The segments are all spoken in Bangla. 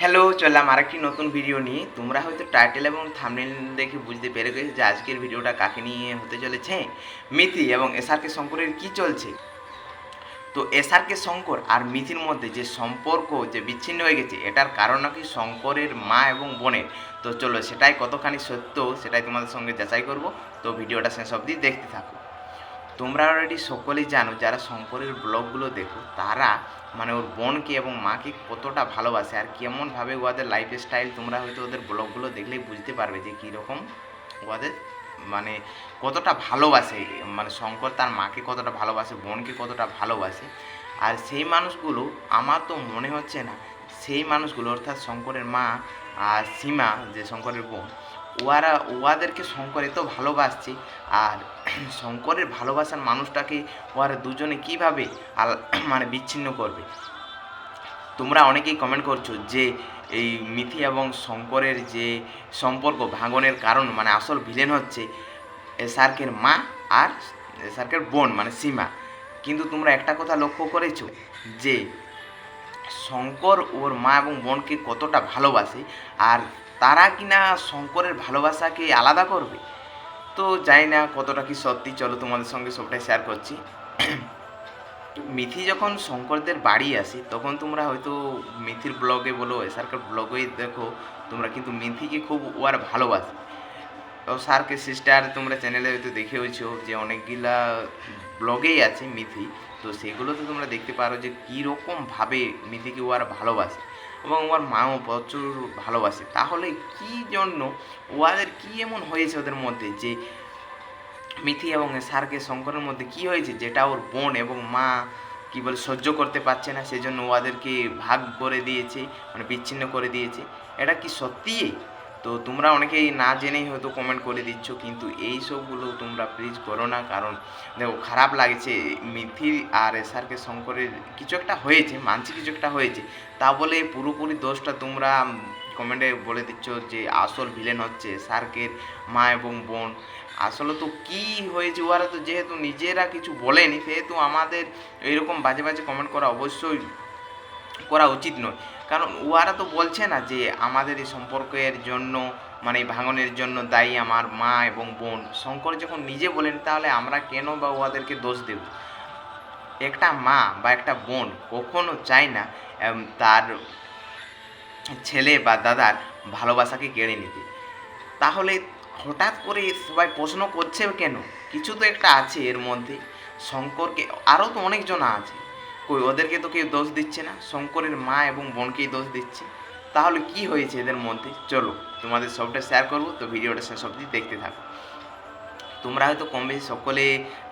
হ্যালো, চললাম আরেকটি নতুন ভিডিও নিয়ে। তোমরা হয়তো টাইটেল এবং থামনেল দেখে বুঝতে পেরে গেছো যে আজকের ভিডিওটা কাকে নিয়ে হতে চলেছে? মিথি এবং এসআরকে শঙ্করের কি চলছে? তো এসআরকে শঙ্কর আর মিথির মধ্যে যে সম্পর্ক যে বিচ্ছিন্ন হয়ে গেছে, এটার কারণ নাকি শঙ্করের মা এবং বোনের। তো চলো, সেটাই কতখানি সত্য, সেটাই তোমাদের সঙ্গে যাচাই করব। তো ভিডিওটা শেষ অবধি দেখতে থাকো। তোমরা অলরেডি সকলেই জানো, যারা শঙ্করের ব্লগগুলো দেখো, তারা মানে ওর বোনকে এবং মাকে কতটা ভালোবাসে আর কেমনভাবে ওদের লাইফ স্টাইল তোমরা হয়তো ওদের ব্লগগুলো দেখলেই বুঝতে পারবে যে কীরকম ওদের মানে কতটা ভালোবাসে মানে শঙ্কর তার মাকে কতটা ভালোবাসে, বোনকে কতটা ভালোবাসে। আর সেই মানুষগুলো, আমার তো মনে হচ্ছে না, সেই মানুষগুলো, অর্থাৎ শঙ্করের মা আর সীমা, যে শঙ্করের বোন ওরা ওয়াদেরকে শঙ্কর এত ভালোবাসছে, আর শঙ্করের ভালোবাসার মানুষটাকে ওরা দুজনে কীভাবে আল মানে বিচ্ছিন্ন করবে? তোমরা অনেকেই কমেন্ট করছ যে এই মিথি এবং শঙ্করের যে সম্পর্ক ভাঙনের কারণ মানে আসল ভিলেন হচ্ছে এসার্কের মা আর এসার্কের বোন মানে সীমা। কিন্তু তোমরা একটা কথা লক্ষ্য করেছ যে শঙ্কর ওর মা এবং বোনকে কতটা ভালোবাসে, আর তারা কিনা শঙ্করের ভালোবাসাকে আলাদা করবে? তো জানি না কতটা কি সত্যি, চলো তোমাদের সঙ্গে সবটাই শেয়ার করছি। মিথি যখন শঙ্করদের বাড়ি আসি, তখন তোমরা হয়তো মিথির ব্লগে বলো এসারকার ব্লগেই দেখো, তোমরা কিন্তু মিথিকে খুব ওর ভালোবাসে। তো সারকে সিস্টার তোমরা চ্যানেলে হয়তো দেখেওছো যে অনেকগুলা ব্লগেই আছে মিথি, তো সেগুলোতে তোমরা দেখতে পারো যে কীরকমভাবে মিথিকে ও আর ভালোবাসে। এবং আমার মাও প্রচুর ভালোবাসে। তাহলে কি জন্য ওদের কি এমন হয়েছে ওদের মধ্যে যে মিথি এবং সারকে শঙ্করের মধ্যে কি হয়েছে যেটা ওর বোন এবং মা কি বলে সহ্য করতে পারছে না, সেজন্য ওদেরকে ভাগ করে দিয়েছে মানে বিচ্ছিন্ন করে দিয়েছে? এটা কি সত্যিই? তো তোমরা অনেকেই না জেনেই হয়তো কমেন্ট করে দিচ্ছ, কিন্তু এই সবগুলো তোমরা প্লিজ করো না, কারণ দেখো, খারাপ লাগছে। মিথির আর এসআরকে শঙ্করের কিছু একটা হয়েছে মানছি কিছু একটা হয়েছে। তা বলে পুরোপুরি দোষটা তোমরা কমেন্টে বলে দিচ্ছ যে আসল ভিলেন হচ্ছে সার্কের মা এবং বোন। আসলে তো কি হয়েছে, ওরা তো যেহেতু নিজেরা কিছু বলেনি, সেহেতু আমাদের এইরকম বাজে বাজে কমেন্ট করা অবশ্যই করা উচিত নয়। কারণ ওরা তো বলছে না যে আমাদের এই সম্পর্কের জন্য মানে ভাঙনের জন্য দায়ী আমার মা এবং বোন। শঙ্কর যখন নিজে বলেন, তাহলে আমরা কেন বা ওদেরকে দোষ দেব? একটা মা বা একটা বোন কখনো চায় না তার ছেলে বা দাদার ভালোবাসাকে কেড়ে নিতে। তাহলে হঠাৎ করে সবাই প্রশ্ন করছে কেন? কিছু তো একটা আছে এর মধ্যে। শঙ্করকে আরও তো অনেকজন আছে। কই, ওদেরকে তো কেউ দোষ দিচ্ছে না। শঙ্করের মা এবং বোনকেই দোষ দিচ্ছে। তাহলে কি হয়েছে এদের মধ্যে? চলো, তোমাদের সবটা শেয়ার করব, তো ভিডিওটা শেষ অবধি দেখতে থাকো। তোমরা হয়তো কম বেশি সকলে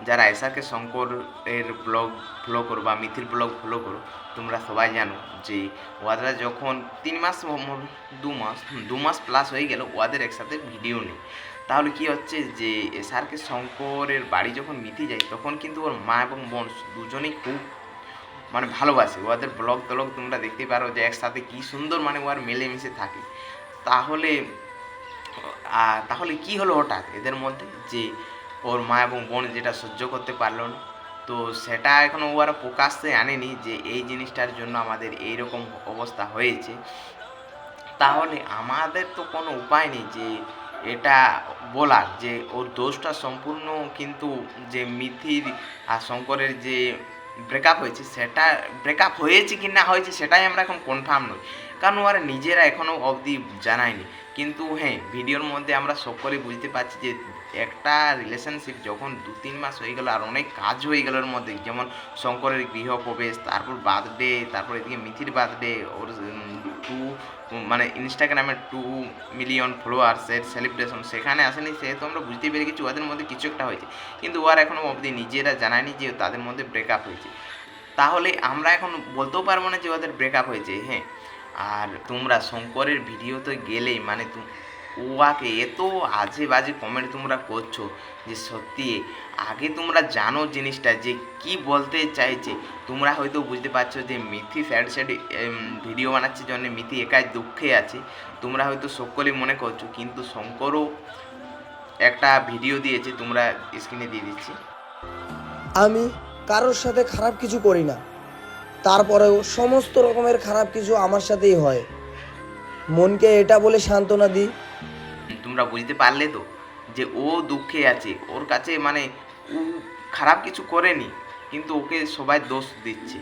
যারা এসাকে শঙ্করের ব্লগ ফলো করো বা মিথির ব্লগ ফলো করো, তোমরা সবাই জানো যে ওয়াদরা যখন তিন মাস দু মাস দু মাস প্লাস হয়ে গেল ওদের একসাথে ভিডিও নেই। তাহলে কি হচ্ছে যে এসআরকে শঙ্করের বাড়ি যখন মিথি যায়, তখন কিন্তু ওর মা এবং বোন দুজনেই খুব মানে ভালোবাসে। ওদের ব্লগ টলগ তোমরা দেখতে পারো যে একসাথে কি সুন্দর মানে ওর মিলেমিশে থাকে। তাহলে তাহলে কি হলো হঠাৎ এদের মধ্যে? যে ওর মা এবং বোন যেটা সহ্য করতে পারল না। তো সেটা এখনও ওরা প্রকাশ্যে আনেনি যে এই জিনিসটার জন্য আমাদের এই রকম অবস্থা হয়েছে। তাহলে আমাদের তো কোনো উপায় নেই যে এটা বলার যে ওর দোষটা সম্পূর্ণ কিন্তু যে মিথির আর শঙ্করের যে ব্রেকআপ হয়েছে সেটা ব্রেকআপ হয়েছে কি না হয়েছে সেটাই আমরা এখন কনফার্ম নই। কারণ ওরা নিজেরা এখনও অবধি জানায়নি। কিন্তু হ্যাঁ ভিডিওর মধ্যে আমরা সকলেই বুঝতে পারছি যে একটা রিলেশনশিপ যখন দু তিন মাস হয়ে গেল আর অনেক কাজ হয়ে গেল এর মধ্যে, যেমন শঙ্করের গৃহপ্রবেশ, তারপর বার্থডে, তারপর এদিকে মিথির বার্থডে, ওর টু মানে ইনস্টাগ্রামে টু মিলিয়ন ফলোয়ার্সের সেলিব্রেশন সেখানে আসেনি সেহেতু আমরা বুঝতে পেরে গেছি ওদের মধ্যে কিছু একটা হয়েছে। কিন্তু ওর এখনও অবধি নিজেরা জানায়নি যে তাদের মধ্যে ব্রেকআপ হয়েছে। তাহলে আমরা এখন বলতেও পারব না যে ওদের ব্রেকআপ হয়েছে হ্যাঁ। আর তোমরা শঙ্করের ভিডিওতে গেলেই মানে ওয়াকে এত আজে বাজে কমেন্ট তোমরা করছ যে সত্যি আগে তোমরা জানো জিনিসটা যে কি বলতে চাইছে। তোমরা হয়তো বুঝতে পারছ যে মিথি স্যাড স্যাড ভিডিও বানাচ্ছে জন্য মিথি একাই দুঃখে আছে। তোমরা হয়তো সকলেই মনে করছ, কিন্তু শঙ্করও একটা ভিডিও দিয়েছে, তোমরা স্ক্রিনে দিয়ে দিচ্ছি। আমি কারোর সাথে খারাপ কিছু করি না। তারপরেও সমস্ত রকমের খারাপ কিছু আমার সাথেই হয়। মনকে এটা বলে সান্ত্বনা দিই। তোমরা বুঝতে পারলে তো যে ও দুঃখে আছে, ওর কাছে মানে খারাপ কিছু করেনি, কিন্তু ওকে সবাই দোষ দিচ্ছে।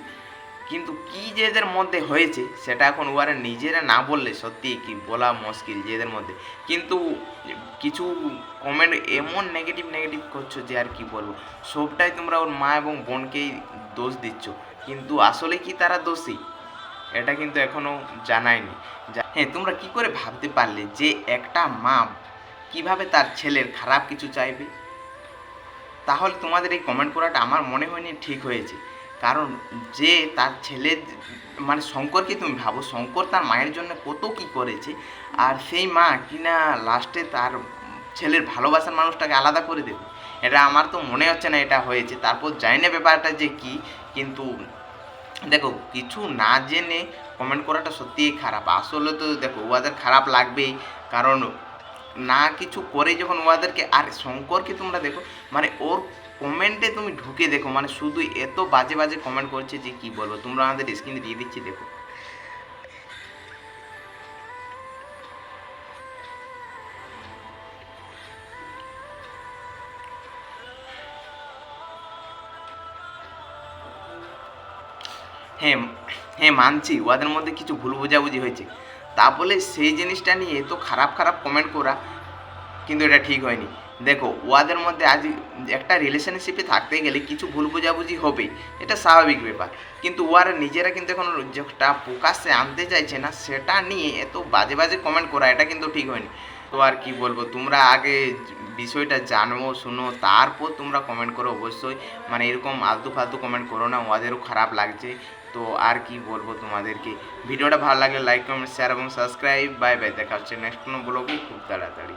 কিন্তু কি যে এদের মধ্যে হয়েছে, সেটা এখন ওরা নিজেরা না বললে সত্যি কি বলা মুশকিল যে এদের মধ্যে। কিন্তু কিছু কমেন্ট এমন নেগেটিভ নেগেটিভ করছ যে আর কি বলব। সবটাই তোমরা ওর মা এবং বোনকেই দোষ দিচ্ছ। কিন্তু আসলে কি তারা দোষী? এটা কিন্তু এখনও জানায়নি। হ্যাঁ তোমরা কি করে ভাবতে পারলে যে একটা মা কীভাবে তার ছেলের খারাপ কিছু চাইবে? তাহলে তোমাদের এই কমেন্ট করাটা আমার মনে হয়নি ঠিক হয়েছে। কারণ যে তার ছেলের মানে শঙ্করকে তুমি ভাবো? শঙ্কর তার মায়ের জন্য কত কি করেছে? আর সেই মা কিনা লাস্টে তার ছেলের ভালোবাসার মানুষটাকে আলাদা করে দেবে? এটা আমার তো মনে হচ্ছে না এটা হয়েছে। তারপর জানি না ব্যাপারটা যে কি, কিন্তু দেখো, কিছু না জেনে কমেন্ট করাটা সত্যিই খারাপ। আসলে তো দেখো, ওদের খারাপ লাগবেই। কারণ না কিছু করে যখন ওদেরকে, আর শঙ্করকে তোমরা দেখো মানে ওর কমেন্টে তুমি ঢুকে দেখো মানে শুধু এত বাজে বাজে কমেন্ট করছে যে কি বলব? তোমরা আমাদের স্ক্রিনে দিয়ে দিচ্ছি, দেখো। হ্যাঁ হ্যাঁ মানছি, ওদের মধ্যে কিছু ভুল বোঝাবুঝি হয়েছে। তা বলে সেই জিনিসটা নিয়ে এত খারাপ খারাপ কমেন্ট করা, কিন্তু এটা ঠিক হয়নি। দেখো ওদের মধ্যে আজ একটা রিলেশনশিপে থাকতে গেলে কিছু ভুল বোঝাবুঝি হবেই, এটা স্বাভাবিক ব্যাপার। কিন্তু ওরা নিজেরা কিন্তু এখন যেটা প্রকাশ্যে আনতে চাইছে না, সেটা নিয়ে এত বাজে বাজে কমেন্ট করা, এটা কিন্তু ঠিক হয়নি। তো আর কি বলব, তোমরা আগে বিষয়টা জানো, শুনো, তারপর তোমরা কমেন্ট করো অবশ্যই। মানে এরকম আলতু ফালতু কমেন্ট করো না ওদেরও খারাপ লাগছে। তো আর কি বলব তোমাদেরকে। ভিডিওটা ভালো লাগলে লাইক কমেন্ট শেয়ার এবং সাবস্ক্রাইব বাই বাই দেখা হচ্ছে নেক্সট কোনো ব্লগে খুব তাড়াতাড়ি।